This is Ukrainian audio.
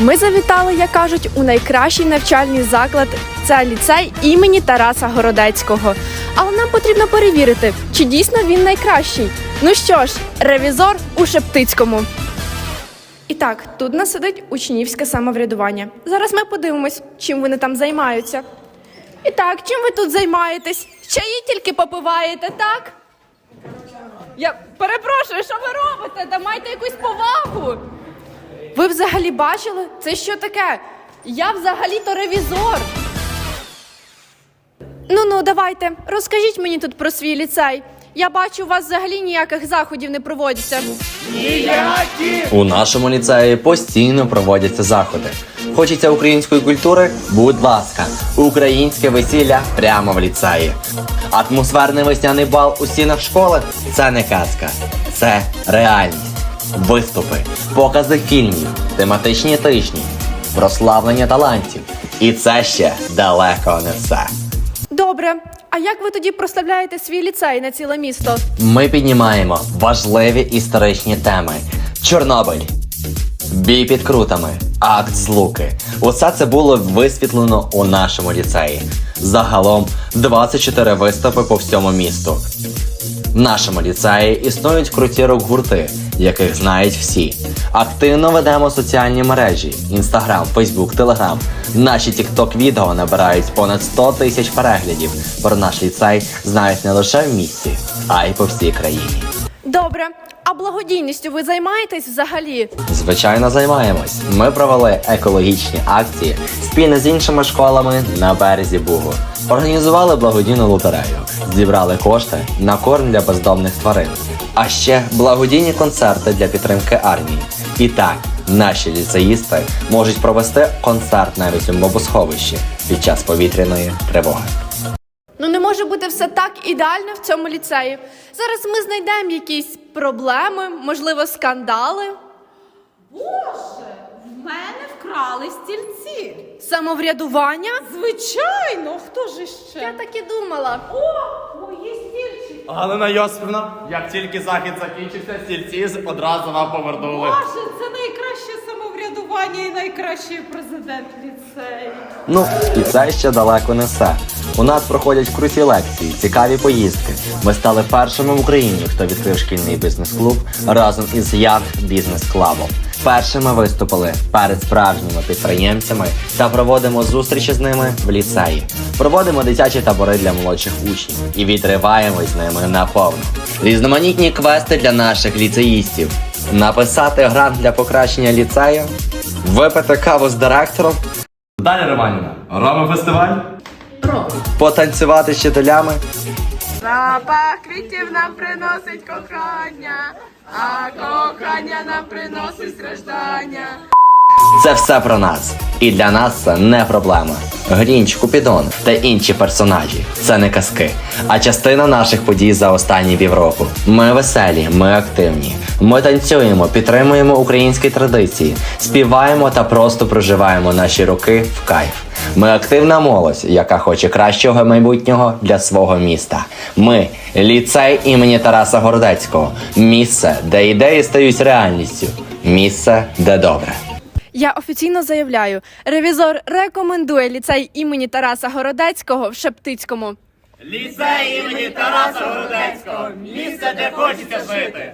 Ми завітали, як кажуть, у найкращий навчальний заклад. Це ліцей імені Тараса Городецького. Але нам потрібно перевірити, чи дійсно він найкращий. Ну що ж, ревізор у Шептицькому. І так, тут нас сидить учнівське самоврядування. Зараз ми подивимось, чим вони там займаються. І так, чим ви тут займаєтесь? Чаї тільки попиваєте, так? Я перепрошую, що ви робите? Та майте якусь повагу. Ви взагалі бачили? Це що таке? Я взагалі-то ревізор. Ну ну, давайте, розкажіть мені тут про свій ліцей. Я бачу, у вас взагалі ніяких заходів не проводиться. У нашому ліцеї постійно проводяться заходи. Хочеться української культури? Будь ласка, українське весілля прямо в ліцеї. Атмосферний весняний бал у стінах школи це не казка, це реальність. Виступи, покази фільмів, тематичні тижні, прославлення талантів. І це ще далеко не все. Добре. А як ви тоді прославляєте свій ліцей на ціле місто? Ми піднімаємо важливі історичні теми: Чорнобиль, бій під крутами, акт злуки. Усе це було висвітлено у нашому ліцеї. Загалом 24 виступи по всьому місту. В нашому ліцеї існують круті рок-гурти, яких знають всі. Активно ведемо соціальні мережі: Інстаграм, Фейсбук, Телеграм. Наші тікток відео набирають понад 100 тисяч переглядів. Про наш ліцей знають не лише в місті, а й по всій країні. Добре. А благодійністю ви займаєтесь взагалі? Звичайно, займаємось. Ми провели екологічні акції спільно з іншими школами на березі Бугу. Організували благодійну лотерею, зібрали кошти на корм для бездомних тварин. А ще благодійні концерти для підтримки армії. І так, наші ліцеїсти можуть провести концерт навіть у мобосховищі під час повітряної тривоги. Може бути все так ідеально в цьому ліцеї. Зараз ми знайдемо якісь проблеми, можливо, скандали. Мене вкрали стільці. Самоврядування? Звичайно, хто ж Я так і думала. О, мої стільчики. Галина Йосипівна, як тільки захід закінчився, стільці одразу нам повернули. Боже, це найкраще самоврядування і найкращий президент ліцею. Ну, і це ще далеко не все. У нас проходять круті лекції, цікаві поїздки. Ми стали першими в Україні, хто відкрив шкільний бізнес-клуб разом із Young Business Club. Першими виступили перед справжніми підприємцями та проводимо зустрічі з ними в ліцеї. Проводимо дитячі табори для молодших учнів і відриваємось з ними наповну. Різноманітні квести для наших ліцеїстів. Написати грант для покращення ліцею, випити каву з директором Далі Романівна, робимо фестиваль? потанцювати з вчителями. Запах квітів нам приносить кохання, а кохання нам приносить страждання. Це все про нас. І для нас це не проблема. Грінч, Купідон та інші персонажі це не казки, а частина наших подій за останні півроку. Ми веселі, ми активні. Ми танцюємо, підтримуємо українські традиції, співаємо та просто проживаємо наші роки в кайф. Ми активна молодь, яка хоче кращого майбутнього для свого міста. Ми ліцей імені Тараса Городецького. Місце, де ідеї стають реальністю. Місце, де добре. Я офіційно заявляю, ревізор рекомендує ліцей імені Тараса Городецького в Шептицькому. Ліцей імені Тараса Городецького. Місце, де хочеться жити.